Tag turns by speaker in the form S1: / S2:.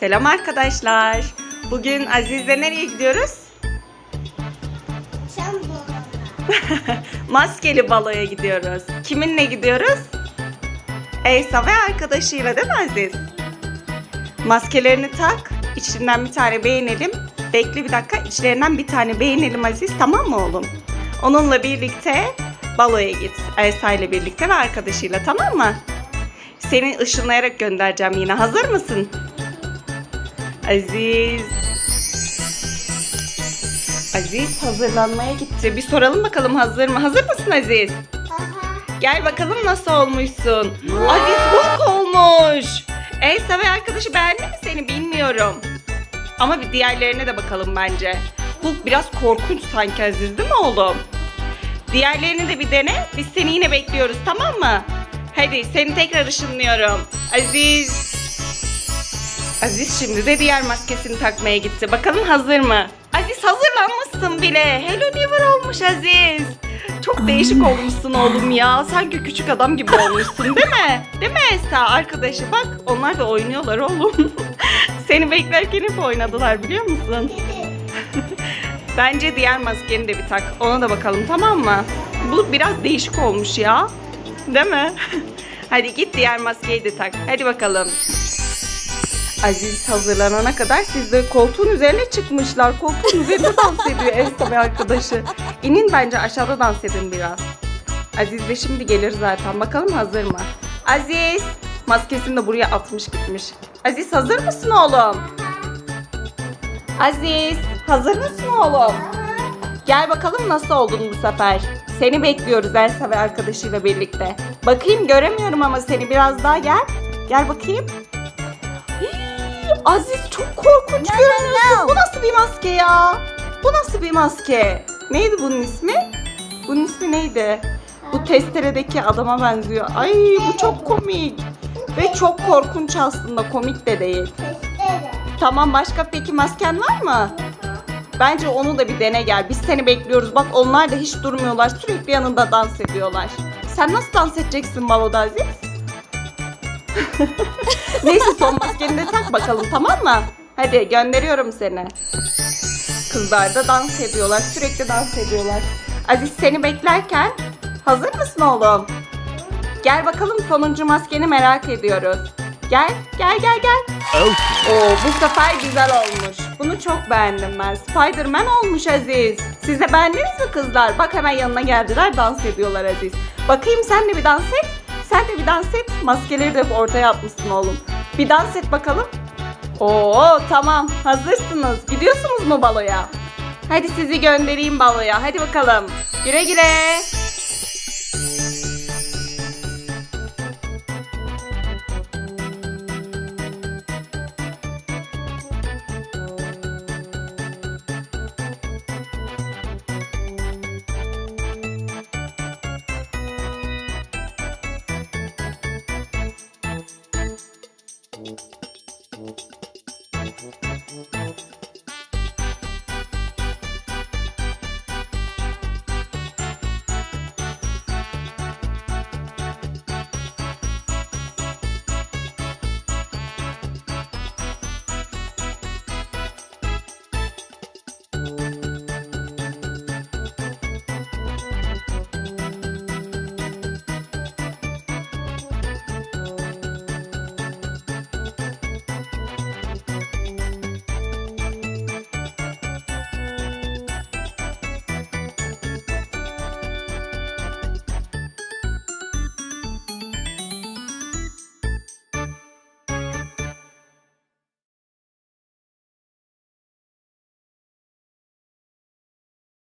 S1: Selam arkadaşlar. Bugün Aziz'le nereye gidiyoruz? Maskeli baloya gidiyoruz. Kiminle gidiyoruz? Eysa ve arkadaşıyla değil mi Aziz? Maskelerini tak. İçinden bir tane beğenelim. Bekle bir dakika. İçlerinden bir tane beğenelim Aziz. Tamam mı oğlum? Onunla birlikte baloya git. Eysa ile birlikte ve arkadaşıyla tamam mı? Seni ışınlayarak göndereceğim yine. Hazır mısın? Aziz. Aziz hazırlanmaya gitti. Bir soralım bakalım hazır mı? Hazır mısın Aziz?
S2: Aha.
S1: Gel bakalım nasıl olmuşsun. Aziz Hulk olmuş. Elsa ve arkadaşı beğendi mi seni bilmiyorum. Ama bir diğerlerine de bakalım bence. Hulk biraz korkunç sanki Aziz değil mi oğlum? Diğerlerini de bir dene. Biz seni yine bekliyoruz tamam mı? Hadi seni tekrar ışınlıyorum. Aziz. Aziz şimdi de diğer maskesini takmaya gitti. Bakalım hazır mı? Aziz hazırlanmışsın bile. Hello Neighbor olmuş Aziz. Çok değişik olmuşsun oğlum ya. Sanki küçük adam gibi olmuşsun değil mi? Değil mi Esra? Arkadaşı bak onlar da oynuyorlar oğlum. Seni beklerken hep oynadılar biliyor musun? Bence diğer maskeni de bir tak. Ona da bakalım tamam mı? Bu biraz değişik olmuş ya. Değil mi? Hadi git diğer maskeyi de tak. Hadi bakalım. Aziz hazırlanana kadar siz de koltuğun üzerine çıkmışlar. Koltuğun üzerinde dans ediyor Elsa ve arkadaşı. İnin bence aşağıda dans edin biraz. Aziz de şimdi gelir zaten. Bakalım hazır mı? Aziz! Maskesini de buraya atmış gitmiş. Aziz hazır mısın oğlum? Aziz hazır mısın oğlum? Gel bakalım nasıl oldun bu sefer. Seni bekliyoruz Elsa ve arkadaşıyla birlikte. Bakayım göremiyorum ama seni biraz daha gel. Gel bakayım. Aziz çok korkunç görünüyorsun. Bu nasıl bir maske ya? Bu nasıl bir maske? Neydi bunun ismi? Bunun ismi neydi? Bu testeredeki adama benziyor. Ay bu çok komik. Ve çok korkunç aslında. Komik de değil.
S2: Testere.
S1: Tamam başka peki masken var mı? Bence onu da bir dene gel. Biz seni bekliyoruz. Bak onlar da hiç durmuyorlar. Sürekli yanında dans ediyorlar. Sen nasıl dans edeceksin baloda Aziz? Neyse son maskeni de tak bakalım tamam mı? Hadi gönderiyorum seni. Kızlar da dans ediyorlar. Sürekli dans ediyorlar. Aziz seni beklerken hazır mısın oğlum? Gel bakalım sonuncu maskeni merak ediyoruz. Gel, gel, gel, gel. Oo, bu sefer güzel olmuş. Bunu çok beğendim ben. Spider-Man olmuş Aziz. Siz de beğendiniz mi kızlar? Bak hemen yanına geldiler dans ediyorlar Aziz. Bakayım sen de bir dans et. Sen de bir dans et. Maskeleri de ortaya atmışsın oğlum. Bir dans et bakalım. Oo tamam hazırsınız. Gidiyorsunuz mu baloya? Hadi sizi göndereyim baloya. Hadi bakalım. Güle güle.